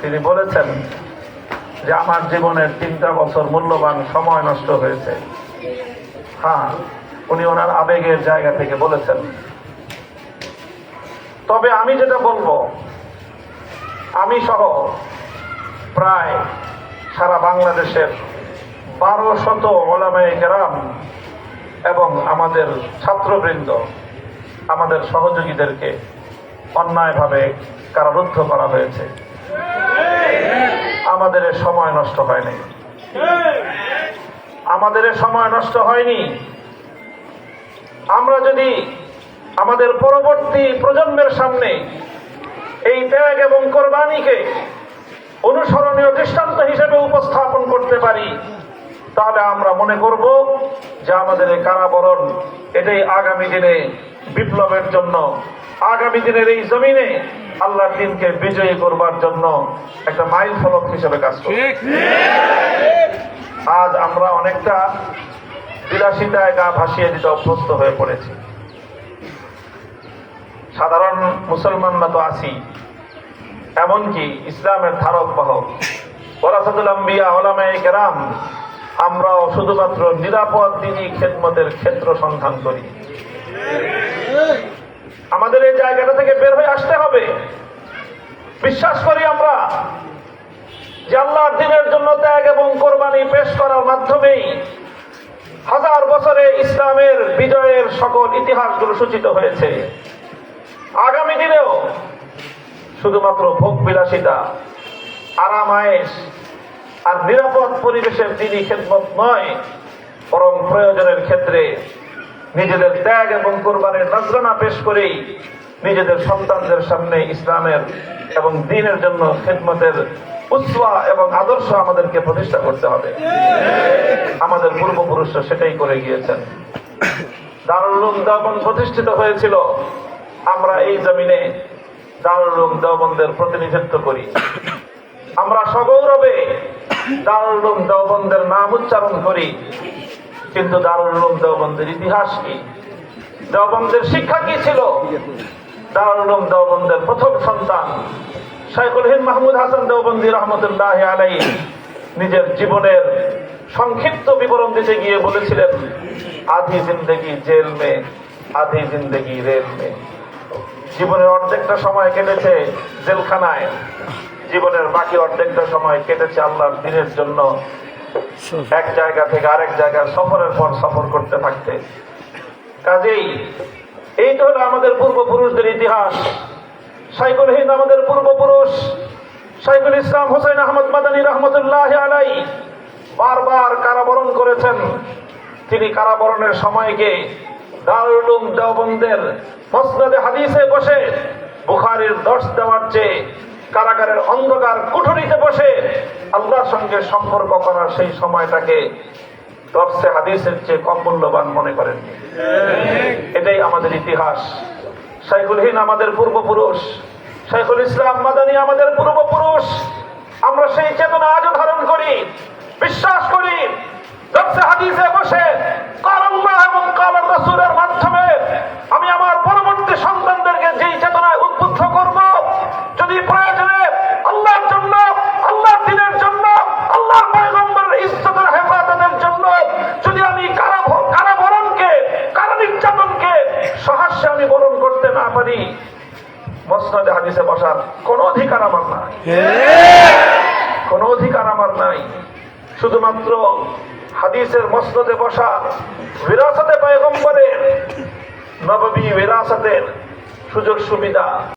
তিনি বলেছেন যে আমার জীবনের তিনটা বছর মূল্যবান সময় নষ্ট হয়েছে। হ্যাঁ উনি ওনার আবেগের জায়গা থেকে বলেছেন। তবে আমি যেটা বলব, আমি সহ প্রায় সারা বাংলাদেশের বারো শত ওলামায়ে কেরাম এবং আমাদের ছাত্রবৃন্দ, আমাদের সহযোগীদেরকে অন্যায়ভাবে কারারুদ্ধ করা হয়েছে। আমাদের সময় নষ্ট হয়নি। আমাদের সময় নষ্ট হয়নি। আমরা যদি আমাদের পরবর্তী প্রজন্মের সামনে এই ত্যাগ এবং কোরবানিকে অনুসরণীয় দৃষ্টান্ত হিসেবে উপস্থাপন করতে পারি, তাহলে আমরা মনে করব যে আমাদের কারাবরণ এটাই আগামী দিনে বিপ্লবের জন্য আগামী দিনের এই জমিনে আল্লাহ দিনকে বিজয়ী করবার জন্য একটা মাইল ফলক হিসেবে কাজ করবে। আজ আমরা অনেকটা বিলাসিতায় গা ভাসিয়ে দিতে অভ্যস্ত হয়ে পড়েছি। সাধারণ মুসলমানরা তো আছি এমনকি ইসলামের ধারক বাহক। ওরাসাদুল আম্বিয়া ওলামায়ে কেরাম আমরাও শুধুমাত্র নিরাপদ দিনই খেদমতের ক্ষেত্র সন্ধান করি। আমাদের এই জায়গাটা থেকে বের হয়ে আসতে হবে। বিশ্বাস করি আমরা যে আল্লাহর দিনের জন্য ত্যাগ এবং কোরবানি পেশ করার মাধ্যমেই হাজার বছরে ইসলামের বিজয়ের সকল ইতিহাসগুলো সূচিত হয়েছে। আগামী দিনেও শুধুমাত্র ভোগ বিলাসিতা আরাম আয়েস আর নিরাপদ পরিবেশের দিনই খেদমত নয়, বরং প্রয়োজনের ক্ষেত্রে নিজেদের ত্যাগ এবং কোরবানির নজরানা পেশ করেই নিজেদের সন্তানদের সামনে ইসলামের এবং দিনের জন্য খেদমতের উৎসাহ এবং আদর্শ আমাদেরকে প্রতিষ্ঠা করতে হবে। আমাদের পূর্বপুরুষরা সেটাই করে গিয়েছেন। দারুল উলুম দেওবন্দ প্রতিষ্ঠিত হয়েছিল। আমরা এই জমিনে দারুল উলুম দেওবন্দের প্রতিনিধিত্ব করি। আমরা সগৌরবে দারুল উলুম দেওবন্দের নাম উচ্চারণ করি। কিন্তু দারুল উলুম দেওবন্দের ইতিহাস কি? দেওবন্দের শিক্ষা কি ছিল? দারুল উলুম দেওবন্দের প্রথম সন্তান শাইখুল হিন্দ মাহমুদ হাসান দেওবন্দি রহমতুল্লাহ আলাই নিজের জীবনের সংক্ষিপ্ত বিবরণ দিতে গিয়ে বলেছিলেন, আধি জিন্দগি জেল মে, আধি জিন্দগি রেল মে। জীবনের অর্ধেকটা সময় কেটেছে জেলখানায়, জীবনের বাকি অর্ধেকটা সময় কেটেছে আল্লাহর দিনের জন্য। এক জায়গা থেকে আরেক জায়গায় সফরের পর সফর করতে থাকতে। কাজেই এই তো হলো আমাদের পূর্বপুরুষদের ইতিহাস। সাইকুল হিন্দ আমাদের পূর্বপুরুষ। সাইকুল ইসলাম হোসেন আহমদ মাদানী রহমতুল্লাহ আলাই বারবার কারাবরণ করেছেন। তিনি কারাবরণের সময়কে দারুল উলুম দেওবন্দের মসনদে হাদিসে বসে বুখারীর দর্শ দেওয়ার চেয়ে কারাগারের অন্ধকার কুঠুরিতে বসে আল্লাহর সঙ্গে সম্পর্ক করার সেই সময়টাকে দর্শে হাদিসের চেয়ে কম মূল্যবান মনে করেন। এটাই আমাদের ইতিহাস। শাইখুল আমাদের পূর্বপুরুষ। শাইখুল ইসলাম মাদানী আমাদের পূর্বপুরুষ। আমরা সেই চেতনা আজও ধারণ করি। মসনদে হাদিসে বসার কোনো অধিকার আমার নাই। কোনো অধিকার আমার নাই। শুধুমাত্র হাদিসের মসনদে বসা বিরাসতে পায়গম্বরের নবমী বিরাসতের সুযোগ সুবিধা।